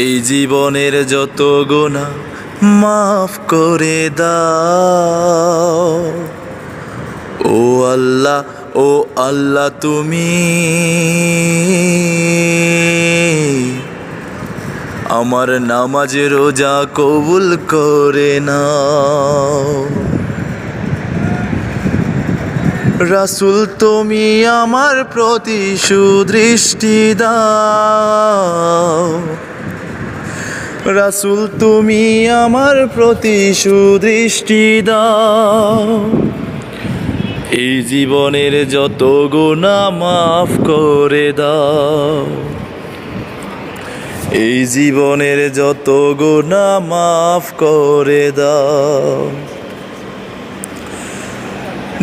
এই জীবনের যত গোনা মাফ করে দাও। ও আল্লাহ ও আল্লাহ তুমি আমার নামাজ রোজা কবুল করে নাও। রাসুল তুমি আমার প্রতি সুদৃষ্টি দাও। রাসুল, তুমি আমার প্রতি সুদৃষ্টি দাও। এই জীবনের যত গুণা মাফ করে দাও। এই জীবনের যত গুণা মাফ করে দাও।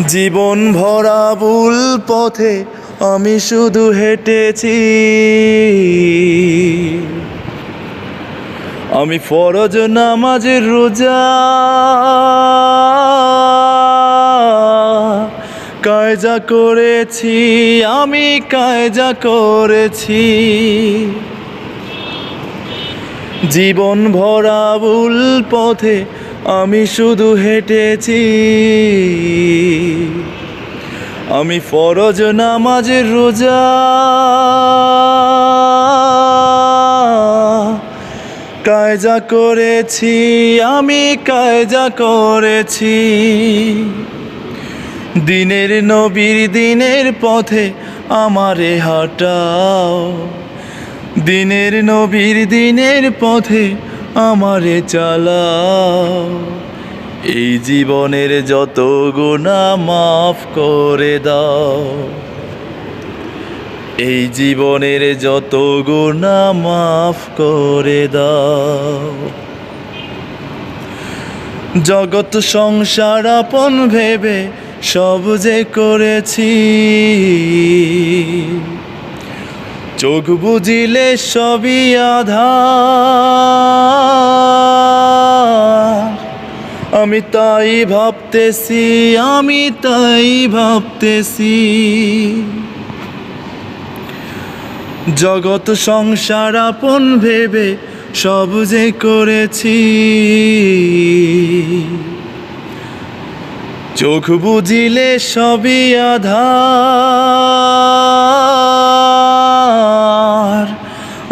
জীবন ভরা ভুল পথে আমি শুধু হেঁটেছি। আমি ফরজ নামাজের রোজা। কায়জা করেছি, আমি কায়জা করেছি। জীবন ভরা ভুল পথে আমি শুধু হেঁটেছি। আমি ফরজ নামাজের রোজা। কায়জা করেছি, আমি কায়জা করেছি। দিনের নবীর দিনের পথে আমারে হাঁটাও। দিনের নবীর দিনের পথে আমারে চালাও। এই জীবনের যত গুণা মাফ করে দাও। এই জীবনের যত গুণা মাফ করে দাও। জগৎ সংসার আপন ভেবে সব যে করেছি। চোখ বুঝিলে সবই আধার। আমি তাই ভাবতেছি, আমি তাই ভাবতেছি। জগৎ সংসার আপন ভেবে সব যে করেছি। চোখ বুঝিলে সবই আধার।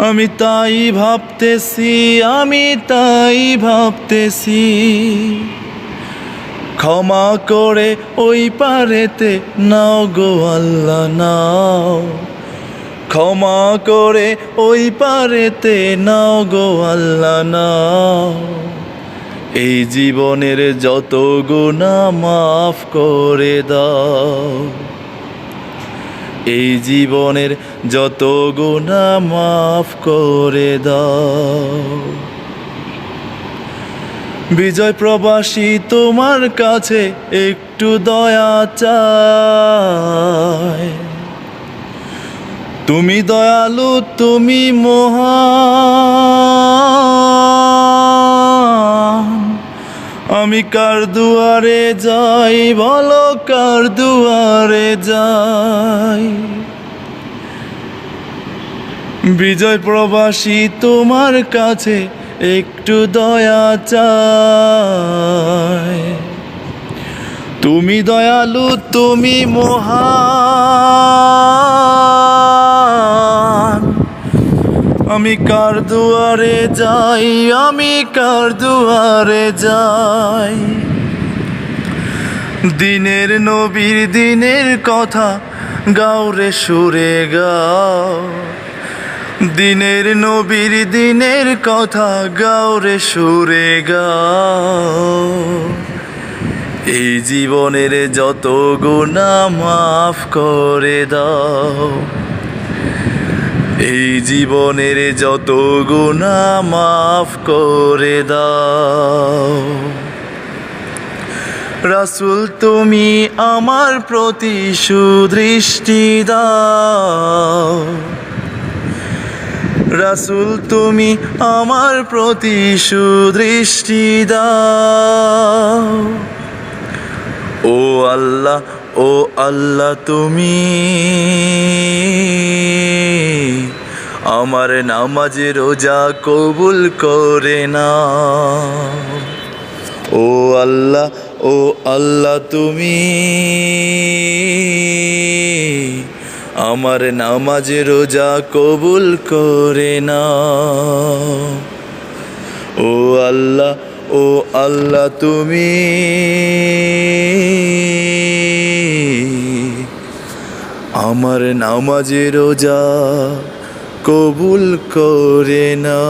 আমি তাই ভাবতেছি, আমি তাই ভাবতেছি। ক্ষমা করে ওই পারেতে নাও গো আল্লাহ, নাও। ক্ষমা করে ওই পারেতে নাও গো আল্লাহ, নাও। এই জীবনের যত গুণা মাফ করে দাও। এই জীবনের যত গুণা মাফ করে দাও। বিজয় প্রবাসী তোমার কাছে একটু দয়া চায় তুমি দয়ালু, তুমি মহান। আমি কার দুয়ারে যাই, বলো কার দুয়ারে যাই। বিজয় প্রবাসী, তোমার কাছে একটু দয়া চায় তুমি দয়ালু, তুমি মহান। আমি কার দুয়ারে যাই, আমি কার দুয়ারে যাই? দিনের নবীর দিনের কথা গাওরে সুরে গাও। দিনের নবীর দিনের কথা গাওরে সুরে গাও। এই জীবনের যত গুণা মাফ করে দাও। এই জীবনের যত গুণা মাফ করে দাও। রাসুল, তুমি আমার প্রতি সুদৃষ্টি দাও। রাসুল, তুমি আমার প্রতি সুদৃষ্টি দাও। ও আল্লাহ ও আল্লাহ তুমি আমার নামাজ রোজা কবুল করে না। ও আল্লাহ ও আল্লাহ তুমি। আমার নামাজ রোজা কবুল করে না। ও আল্লাহ ও আল্লাহ তুমি। আমার নামাজে রোজা কবুল করে না